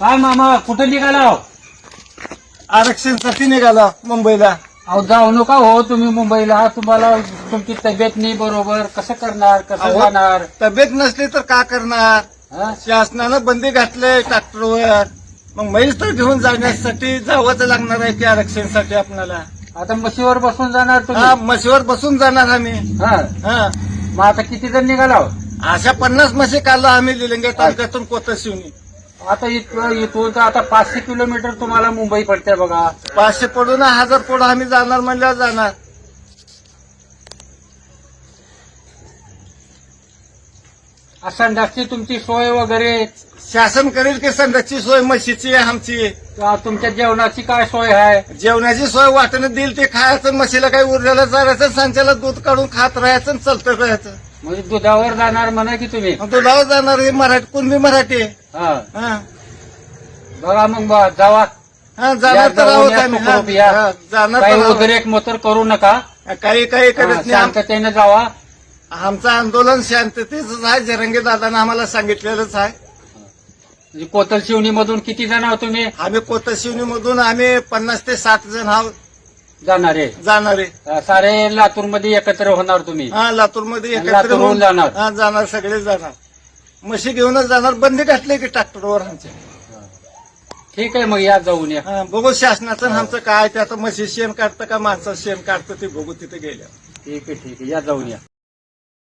काय मामा कुठं निघाला हो? आरक्षणासाठी निघाला मुंबईला? अहो जाऊ नका हो तुम्ही मुंबईला. तुम्हाला तुमची तब्येत नाही बरोबर. कसं करणार? कसं अहो. जाणार? तब्येत नसली तर का करणार? हा? शासनानं बंदी घातले ट्रॅक्टरवर. मग म्हैस तर घेऊन जाण्यासाठी जावंच लागणार आहे की आरक्षणासाठी आपल्याला आता म्हशीवर बसून जाणार हा तुम्ही म्हशीवर बसून जाणार आम्ही. हा? हा. मग आता किती जण निघाला हो? अशा पन्नास म्हशी काढला आम्ही लिलिंगे तालुक्यातून कोतशिवनी आता इथं इथून तर आता पाचशे किलोमीटर तुम्हाला मुंबई पडते बघा. पाचशे पडून हजार पडून आम्ही जाणार म्हणल्यावर जाणार. संडासची तुमची सोय वगैरे? शासन करेल की संध्याची सोय? म्हशीची आहे आमची. तुमच्या जेवणाची काय सोय आहे? जेवणाची सोय वाटणं देईल ते खायचं. म्हशीला काही उरलेलं चारायचं संचाला दूध काढून खात राहायचं आणि चालतं राहायचं. म्हणजे दुधावर जाणार म्हणा की तुम्ही? तुला जाणार हे मराठी कुणबी मराठी. हा. हा. बघा मग बा- जावा. हा, जाणार तर आहोत जाणार आहोत. उद्रेक मोतर करू नका. काही काही करत नाही. जावा. आमचं आंदोलन शांततेच आहे. जरंगे दादानं आम्हाला सांगितलेलंच आहे. म्हणजे कोतल शिवणी मधून किती जण आहोत तुम्ही? आम्ही कोतशिवनी मधून आम्ही पन्नास ते साठ जण आहोत. जाणारे जाणारे अं, सारे लातूरमध्ये एकत्र होणार तुम्ही. हा लातूरमध्ये आणि लातूरहून जाणार. हा जाणार सगळे जाणार. म्हशी घेऊनच जाणार. बंदी घातली की ट्रॅक्टरवर आमच्या ठीक आहे मग या जाऊन या. हा, बघू शासनाचं आणि आमचं काय ते आता म्हशी शेण काढतं का माणसं शेण काढतं ते बघू तिथे गेल्या ठीक आहे ठीक आहे. या जाऊन या.